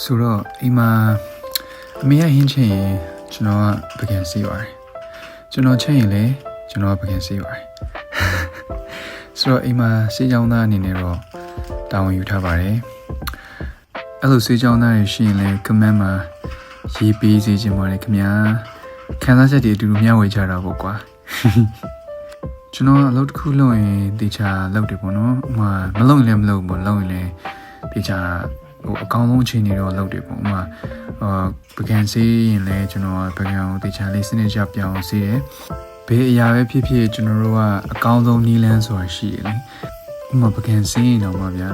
ဆိုတော့အိမ်မှာအမေရဟင်းချင်ရင်ကျွန်တော်ကပကံစီပါတယ်ကျွန်တော်ချက်ရင်လည်းကျွန်တော်ကပကံစီပါတယ်ဆိုတော့အိမ်မှာစေးချောင်းသားအနေနဲ့တော့တာဝန်ယူထားပါတယ်အဲ့လိုစေးချောင်းသားတွေရှိရင်လည်း comment မှာရေးပေးစေချင်ပါတယ်ခင်ဗျာခံစားချက်တွေအတူတူမျှဝေကြတာပေါ့ကွာ ကျွန်တော်အလုပ်တစ်ခုလုပ်ရင်တေချာလုပ်တယ်ပေါ့နော်ဥပမာမလုပ်ရင်လည်းမလုပ်ဘူးလုပ်ရင်လည်းတေချာဟိုအကောင်းဆုံးအခြေအနေတော့လုပ်တယ်ပေါ့ဥပမာအာပကံစေးရင်လည်းကျွန်တော်ပကံကိုတေချာလေးစနစ်ကျပြောင်းစေးတယ်ဘေးအရာပဲဖြစ်ဖြစ်ကျွန်တော်တို့ကအကောင်းဆုံးနီးလန်းဆိုတာရှိတယ်လေဥပမာပကံစေးရင်တော့မှာဗျာ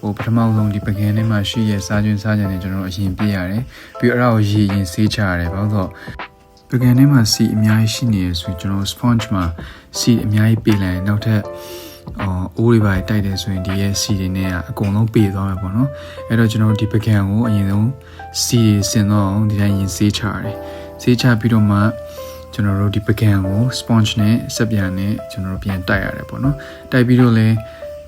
ဟိုပထမဆုံးဒီပကံထဲမှာရှိရဲ့စားခြင်းစားကြံတွေကျွန်တော်တို့အရင်ပြရတယ်ပြီးတော့အဲ့ဒါကိုရေရင်စေးချရတယ်ဘာလို့ဆိုတော့ ပကံထဲမှာစီအများကြီးရှိနေရဆိုရင်ကျွန်တော် sponge မှာစီအများကြီးပေးလိုက်ရင်နောက်ထပ်အော်အိုးတွေပါတိုက်တယ်ဆိုရင်ဒီရဲ့စီတွေနဲ့ကအကုန်လုံးပေးသွားမှာပေါ့နော်အဲ့တော့ကျွန်တော်ဒီပကံကိုအရင်ဆုံးစီစင်တော့အောင်ဒီတိုင်းရင်စေးချရတယ်စေးချပြီးတော့မှကျွန်တော်တို့ဒီပကံကို sponge နဲ့ဆက်ပြန်နဲ့ကျွန်တော်တို့ပြန်တိုက်ရတယ်ပေါ့နော်တိုက်ပြီးတော့လဲ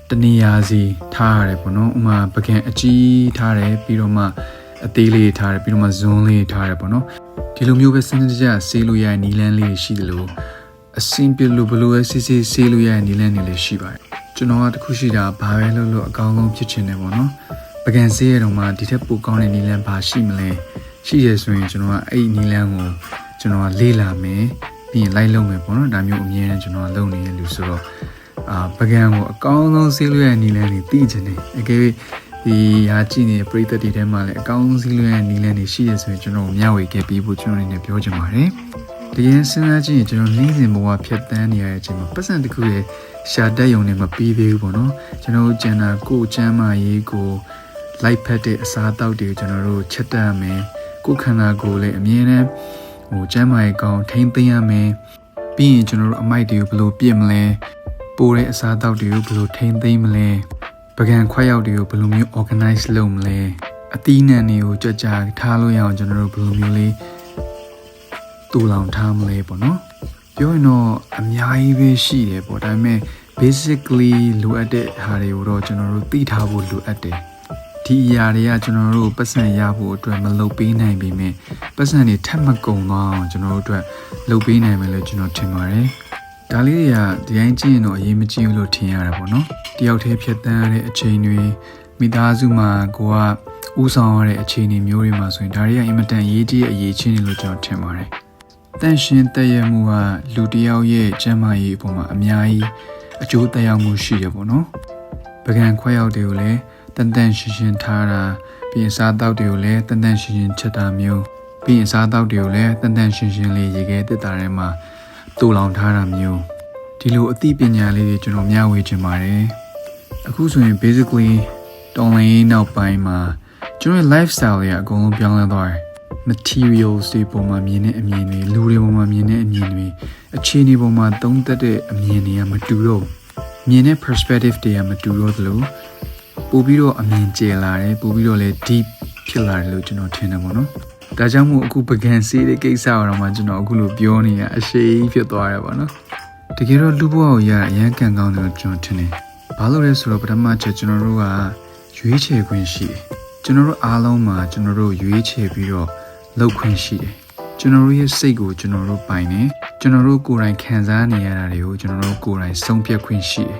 တနေရာစီထားရတယ်ပေါ့နော်ဥမာပကံအကြီးထားတယ်ပြီးတော့မှအသေးလေးထားတယ်ပြီးတော့မှ zone လေးထားတယ်ပေါ့နော် ဒီလိုမျိုးပဲစနစ်တကျဆေးလို့ရတဲ့နီလန်းလေးရှိတယ်လို့အဆင်ပြေလို့ဘလို့ပဲဆေးဆေးဆေးလို့ရတဲ့နီလန်းတွေလည်းရှိပါတယ်ကျွန်တော်ကတခုရှိတာဘာပဲလုပ်လို့အကောင်းဆုံးဖြစ်ချင်တယ်ပေါ့နော်ပကံဆေးရတော့မှဒီထက်ပိုကောင်းတဲ့နီလန်းဘာရှိမလဲရှိရဆိုရင်ကျွန်တော်ကအဲ့ဒီနီလန်းကိုကျွန်တော်ကလေးလာမယ်ပြီးရင်လိုက်လုပ်မယ်ပေါ့နော်ဒါမျိုးအမြဲတမ်းကျွန်တော်ကလုပ်နေတဲ့လူဆိုတော့အာပကံကိုအကောင်းဆုံးဆေးလို့ရတဲ့နီလန်းတွေသိချင်တယ်အကယ်၍ ဒီဟာကြည့်နေတဲ့ပရိသတ်တွေထဲမှာလည်းအကောင်းဆုံးဆေးလို့ရတဲ့နီလန်းတွေရှိရဆိုရင်ကျွန်တော်မျှဝေခဲ့ပြီးဖို့ကျွန်တော်အနေနဲ့ပြောချင်ပါတယ်တကယ်စဉ်းစားကြည့်ရင်ကျွန်တော်နေ့စဉ်ဘဝဖြတ်တန်းနေရတဲ့အချိန်မှာပတ်စံတစ်ခုရဲ့ရှာတက်ယုံနဲ့မပြီးသေးဘူးပေါ့နော်ကျွန်တော်တို့ကျန်တာကိုယ်ကျမ်းမာရေးကိုလိုက်ဖက်တဲ့အစားအသောက်တွေကိုကျွန်တော်တို့ချက်တက်ရမယ်ကိုယ်ခန္ဓာကိုယ်လည်းအမြဲတမ်းဟိုကျမ်းမာရေးကောင်းထိမ့်သိမ်းရမယ်ပြီးရင်ကျွန်တော်တို့အမိုက်တွေကိုဘယ်လိုပြစ်မလဲပိုးတဲ့အစားအသောက်တွေကိုဘယ်လိုထိမ့်သိမ်းမလဲ ပကံခွက်ရောက်တွေကိုဘယ်လိုမျိုး organize လုပ်မလဲအသီးနှံတွေကိုကြွကြထားလို့ရအောင်ကျွန်တော်တို့ဘယ်လိုမျိုးလေးတူလောင်ထားမလဲပေါ့နော်ပြောရင်တော့အများကြီးပဲရှိတယ်ပေါ့ဒါပေမဲ့ basically လိုအပ်တဲ့ဟာတွေကိုတော့ကျွန်တော်တို့သိထားဖို့လိုအပ်တယ်ဒီအရာတွေကကျွန်တော်တို့ပတ်စံရဖို့အတွက်မလုပ်ပေးနိုင်ပေမဲ့ပတ်စံတွေထပ်မကုန်တော့အောင်ကျွန်တော်တို့အတွက်လုပ်ပေးနိုင်မယ်လို့ကျွန်တော်ထင်ပါတယ်ဒါလေးတွေကဒီတိုင်းကြည့်ရင်တော့အရေးမကြီးဘူးလို့ထင်ရတာပေါ့နော် တယောက်တည်းဖြတ်တန်းရတဲ့အချိန်တွေမိသားစုမှာကိုကဥဆောင်ရတဲ့အခြေအနေမျိုးတွေမှာဆိုရင်ဒါတွေကအင်မတန်ရေးကြီးတဲ့အရေးချင်းတွေလို့ကျွန်တော်ထင်ပါတယ်တန့်ရှင်းတဲ့ရမှုကလူတစ်ယောက်ရဲ့ကျန်းမာရေးအပေါ်မှာအများကြီးအကျိုးသက်ရောက်မှုရှိရပေါ့နော်ပကံခွဲရောက်တွေကိုလည်းတန်တန်ရှင်းရှင်းထားတာပြီးရင်စားတောက်တွေကိုလည်းတန်တန်ရှင်းရှင်းချက်တာမျိုးပြီးရင်စားတောက်တွေကိုလည်းတန်တန်ရှင်းရှင်းလေးရေခဲတက်တာထဲမှာတူလောင်ထားတာမျိုးဒီလိုအသိပညာလေးတွေကျွန်တော်မျှဝေချင်ပါတယ် အခုဆိုရင် basically တော်လိုင်းနောက်ပိုင်းမှာကျွန်တော်ရဲ့ lifestyle တွေကအကုန်လုံးပြောင်းလဲသွားတယ် materials တွေပုံမှာမြင်တဲ့အမြင်တွေလူတွေပုံမှာမြင်တဲ့အမြင်တွေအခြေအနေပုံမှာသုံးသပ်တဲ့အမြင်တွေကမတူတော့ဘူးမြင်တဲ့ perspective တွေကမတူတော့သလိုပို့ပြီးတော့အမြင်ကျယ်လာတယ်ပို့ပြီးတော့လည်း deep ဖြစ်လာတယ်လို့ကျွန်တော်ထင်တယ်ပေါ့နော်ဒါကြောင့်မို့အခုပကံစေးတဲ့ကိစ္စတော့မှကျွန်တော်အခုလိုပြောနေရအရှိဖြစ်သွားတယ်ပေါ့နော်တကယ်တော့လူဘဝကိုရအရန်ကန်ကောင်းတယ်လို့ကျွန်တော်ထင်တယ် ဘာလို့လဲဆိုတော့ပထမချက်ကျွန်တော်တို့ကရွေးချယ်ခွင့်ရှိတယ်ကျွန်တော်တို့အားလုံးမှာကျွန်တော်တို့ရွေးချယ်ပြီးတော့လုပ်ခွင့်ရှိတယ်ကျွန်တော်တို့ရဲ့စိတ်ကိုကျွန်တော်တို့ပိုင်တယ်ကျွန်တော်တို့ကိုယ်တိုင်ခံစားနေရတာတွေကိုကျွန်တော်တို့ကိုယ်တိုင်ဆုံးဖြတ်ခွင့်ရှိတယ်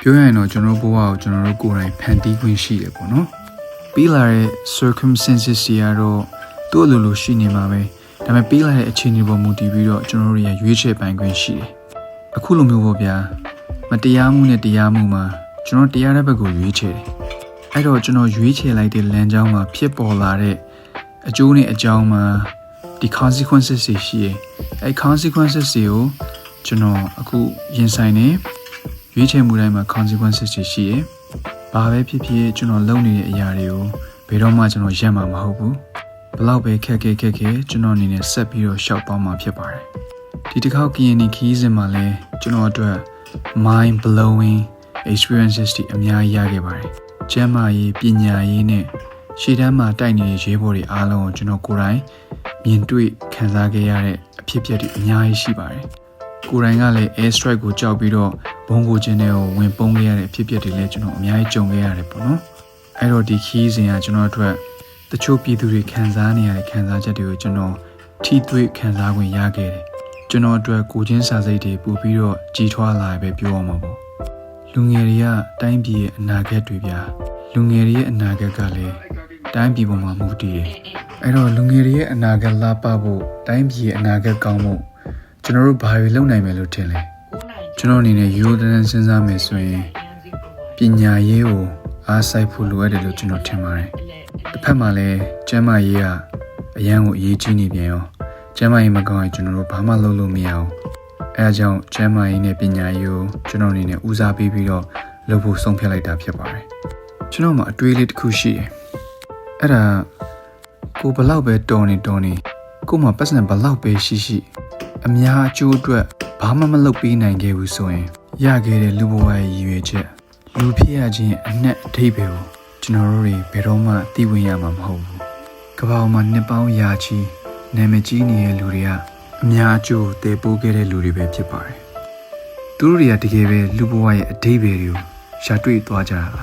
ပြောရရင်တော့ကျွန်တော်တို့ဘဝကိုကျွန်တော်တို့ကိုယ်တိုင်ဖန်တီးခွင့်ရှိတယ်ပေါ့နော်ပြီးလာတဲ့ circumstances တွေကတော့သူ့အလိုလိုရှိနေမှာပဲဒါပေမဲ့ပြီးလာတဲ့အခြေအနေပေါ်မူတည်ပြီးတော့ကျွန်တော်တို့ရဲ့ရွေးချယ်ပိုင်ခွင့်ရှိတယ်အခုလိုမျိုးပေါ့ဗျာ မတရားမှုနဲ့တရားမှုမှာကျွန်တော်တရားတဲ့ဘက်ကိုရွေးချယ်တယ်အဲ့တော့ကျွန်တော်ရွေးချယ်လိုက်တဲ့လမ်းကြောင်းမှာဖြစ်ပေါ်လာတဲ့အကျိုးနဲ့အကြောင်းမှာဒီ consequences တွေရှိရဲ့အဲ consequences တွေကိုကျွန်တော်အခုရင်ဆိုင်နေရွေးချယ်မှုတိုင်းမှာ consequences တွေရှိရဲ့ဘာပဲဖြစ်ဖြစ်ကျွန်တော်လုပ်နေတဲ့အရာတွေကိုဘယ်တော့မှကျွန်တော်ရက်မှာမဟုတ်ဘူးဘလောက်ပဲခက်ခဲခက်ခဲကျွန်တော်အနေနဲ့ဆက်ပြီးတော့ရှောက်ပေါင်းမှာဖြစ်ပါတယ်ဒီတစ်ခေါက်ကရင်နီခီးစဉ်မှာလဲကျွန်တော်အတွက် mind blowing experiences တွေအများကြီးရခဲ့ပါတယ်ကျမ်းမာရေးပညာရေးနဲ့ရှေ့တန်းမှာတိုက်နေတဲ့ရေးဘော်တွေအားလုံးကိုကျွန်တော်ကိုယ်တိုင်မြင်တွေ့ခံစားခဲ့ရတဲ့အဖြစ်အပျက်တွေအများကြီးရှိပါတယ်။ကိုယ်တိုင်ကလည်း air strike ကိုကြောက်ပြီးတော့ဘုံကိုချင်းတွေကိုဝင်ပုံးခဲ့ရတဲ့အဖြစ်အပျက်တွေလည်းကျွန်တော်အများကြီးကြုံခဲ့ရတယ်ပေါ့နော်။အဲ့တော့ဒီခီးစဉ်ကကျွန်တော်အတွက်တချို့ပြည်သူတွေခံစားနေရတဲ့ခံစားချက်တွေကိုကျွန်တော်ထိတွေ့ခံစားခွင့်ရခဲ့တယ် ကျွန်တော်အတွက်ကိုချင်းစာစိတ်တွေပို့ပြီးတော့ကြီးထွားလာပဲပြောရမှာပေါ့လူငယ်တွေကတိုင်းပြည်ရဲ့အနာဂတ်တွေဗျာလူငယ်တွေရဲ့အနာဂတ်ကလည်းတိုင်းပြည်ပေါ်မှာမူတည်တယ်အဲ့တော့လူငယ်တွေရဲ့အနာဂတ်လာပဖို့တိုင်းပြည်ရဲ့အနာဂတ်ကောင်းဖို့ကျွန်တော်တို့ဘာတွေလုပ်နိုင်မယ်လို့ထင်လဲကျွန်တော်အနေနဲ့ရိုးရိုးတန်းတန်းစဉ်းစားမယ်ဆိုရင်ပညာရေးကိုအားစိုက်ဖို့လိုအပ်တယ်လို့ကျွန်တော်ထင်ပါတယ်တစ်ဖက်မှာလည်းကျန်းမာရေးကအရန်ကိုအရေးကြီးနေပြန်ရော ကျန်းမာရေးမကောင်းရင်ကျွန်တော်တို့ဘာမှလုပ်လို့မရအောင်အဲအကြောင်းကျန်းမာရေးနဲ့ပညာရေးကိုကျွန်တော်အနေနဲ့ဦးစားပေးပြီးတော့လုပ်ဖို့ဆုံးဖြတ်လိုက်တာဖြစ်ပါတယ်ကျွန်တော်မှာအတွေးလေးတစ်ခုရှိတယ်အဲ့ဒါကိုဘလောက်ပဲတော်နေတော်နေကို့မှာပတ်စံဘလောက်ပဲရှိရှိ အများအကျိုးအတွက်ဘာမှမလုပ်ပေးနိုင်ခဲ့ဘူးဆိုရင်ရခဲ့တဲ့လူဘဝရဲ့ရည်ရွယ်ချက်လူဖြစ်ရခြင်းအနက်အထိပ္ပယ်ကိုကျွန်တော်တို့တွေဘယ်တော့မှသိဝင်ရမှာမဟုတ်ဘူးကမ္ဘာပေါ်မှာနှစ်ပေါင်းရာချီ နာမည်ကြီးနေတဲ့လူတွေကအများအကျိုးတည်ပိုးခဲ့တဲ့လူတွေပဲဖြစ်ပါတယ်သူတို့တွေကတကယ်ပဲလူဘဝရဲ့အထိပ္ပယ်တွေကိုရှာတွေ့သွားကြတာပါ